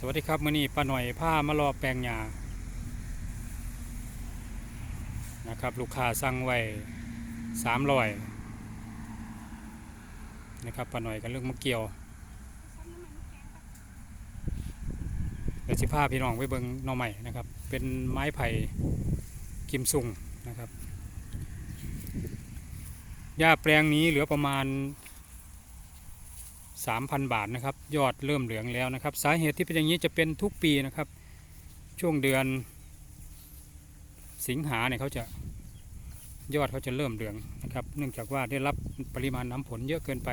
สวัสดีครับมื่อนี้ป้าหน่อยผ้ามารอแปลงหญ้านะครับลูกค้าสั่งไว้สามร้อยนะครับป้าหน่อยกันเรื่องมะเกี่ยวเดี๋ยวสิพาพี่น้องไปเบิ่งหน่อใหม่นะครับ เป็นไม้ไผ่กิมซุงนะครับหญ้าแปลงนี้เหลือประมาณ 3,000 บาทนะครับ ยอดเริ่มเหลืองแล้วนะครับ สาเหตุที่เป็นอย่างนี้จะเป็นทุกปีนะครับ ช่วงเดือน สิงหาเนี่ยเขาจะยอดเขาจะเริ่มเหลืองนะครับ เนื่องจากว่าได้รับปริมาณน้ำฝนเยอะเกินไป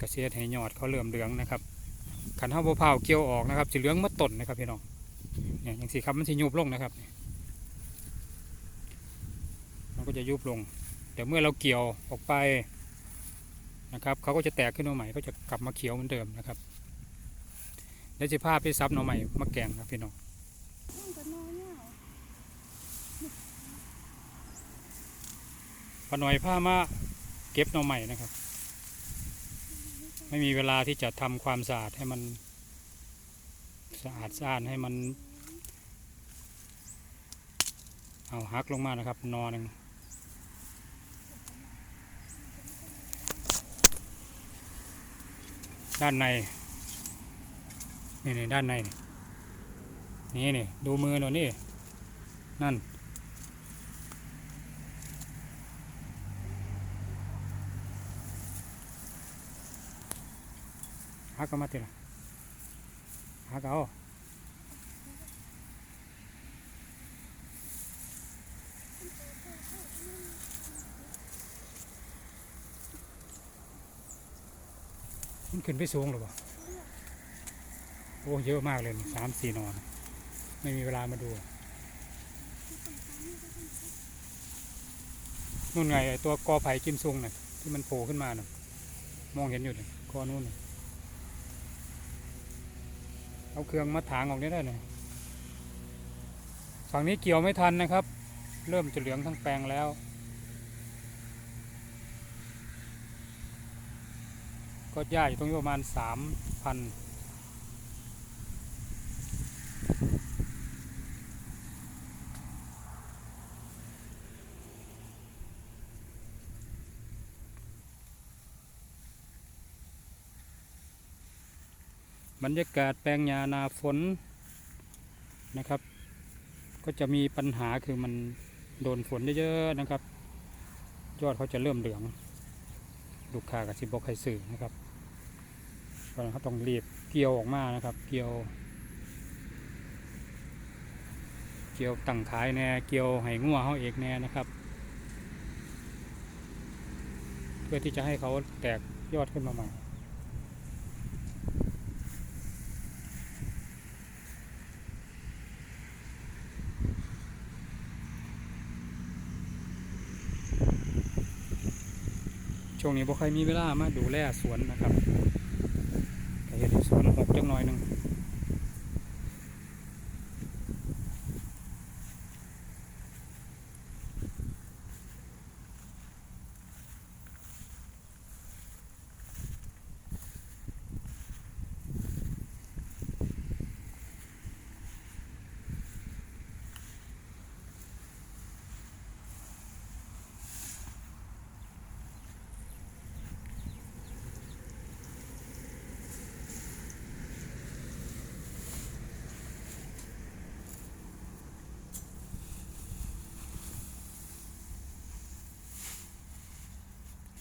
กระเสียให้ยอดเขาเริ่มเหลืองนะครับขันห้าวเผาเกี่ยวออกนะครับจะเหลืองมาต้นนะครับพี่น้องเนี่ยอย่างสีครับมันจะยุบลงนะครับมันก็จะยุบลง แต่เมื่อเราเกี่ยวออกไป นะครับเขาก็จะแตกขึ้นมาใหม่ก็จะกลับมาเขียวเหมือนเดิมนะครับแล้วจะพาไปซับหน่อใหม่มาแกงครับพี่น้องปาหน่อยผ้ามาเก็บหน่อใหม่นะครับ ไม่มีเวลาที่จะทำความสะอาดให้มันสะอาดสะอาดให้มัน เอาหักลงมานะครับ นอนหนึ่ง ด้านในนี่นี่ด้านใน นี่นี่ดูมือหน่อยนี่ นั่นหักก็มาติละหักเอา มันขึ้นไปสูงหรือเปล่าโอ้เยอะมากเลยสามสี่นอน ไม่มีเวลามาดูนู่นไงตัวกอไผ่กิมซุงน่ะที่มันโผล่ขึ้นมาน่ะมองเห็นอยู่เลยกอนู่นนะเอาเครื่องมาถางออกนี้ได้เลยฝั่งนี้เกี่ยวไม่ทันนะครับ เริ่มจะเหลืองทั้งแปลงแล้ว ก็หญ้าอยู่ตรงนี้ประมาณสามพันบรรยากาศแปลงยานาฝนนะครับ ก็จะมีปัญหาคือมันโดนฝนเยอะๆนะครับ ยอดเขาจะเริ่มเหลือง ลูกค้ากับสิบอกใครสื่อนะครับ เพราะฉะนั้นเขาต้องรีบเกี่ยวออกมานะครับ เกี่ยว เกี่ยวตั้งขายแน่เกี่ยวให้งัวเขาเอกแน่นะครับ เพื่อที่จะให้เขาแตกยอดขึ้นมาใหม่ช่วงนี้บ่ค่อยมีเวลามาดูแลสวนนะครับ เห็นสวนหกจังหน่อยหนึ่ง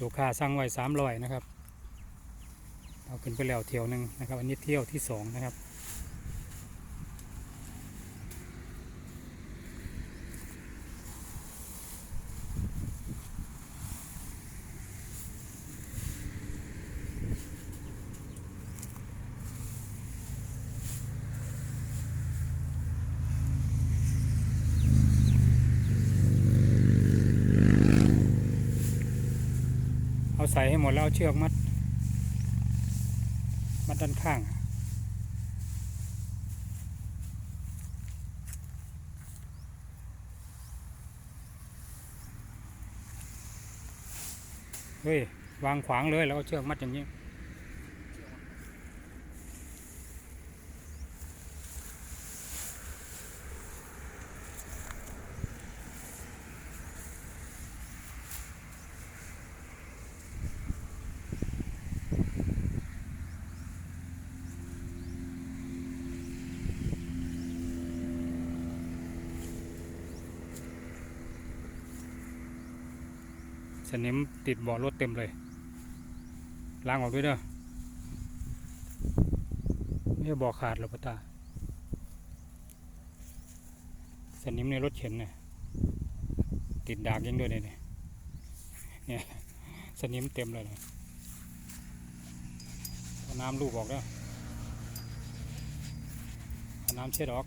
ลูกค้าสั่งไว้สามร้อยนะครับ เอาขึ้นไปแล้วเที่ยวหนึ่งนะครับ อันนี้เที่ยวที่สองนะครับ ใส่ให้หมดแล้วเชือกมัด มัดด้านข้างเฮ้ยวางขวางเลยแล้วก็เชือกมัดอย่างนี้ นิมติดบาะรถเต็มเลยล้างออกด้วยเด้อไม่ใช่เบาะขาดหรอกพ่อตาสนิมในรถเข็นเนี่ยติดดากยังด้วยเนี่ยเนี่ยสนิมเต็มเลยน้ำลูกออกเด้อเอาน้ำเช็ดออก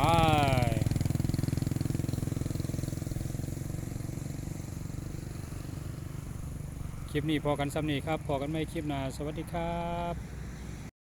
ไปคลิปนี้พอกันซ้ำนี้ครับพอกันไม่คลิปหน้าสวัสดีครับ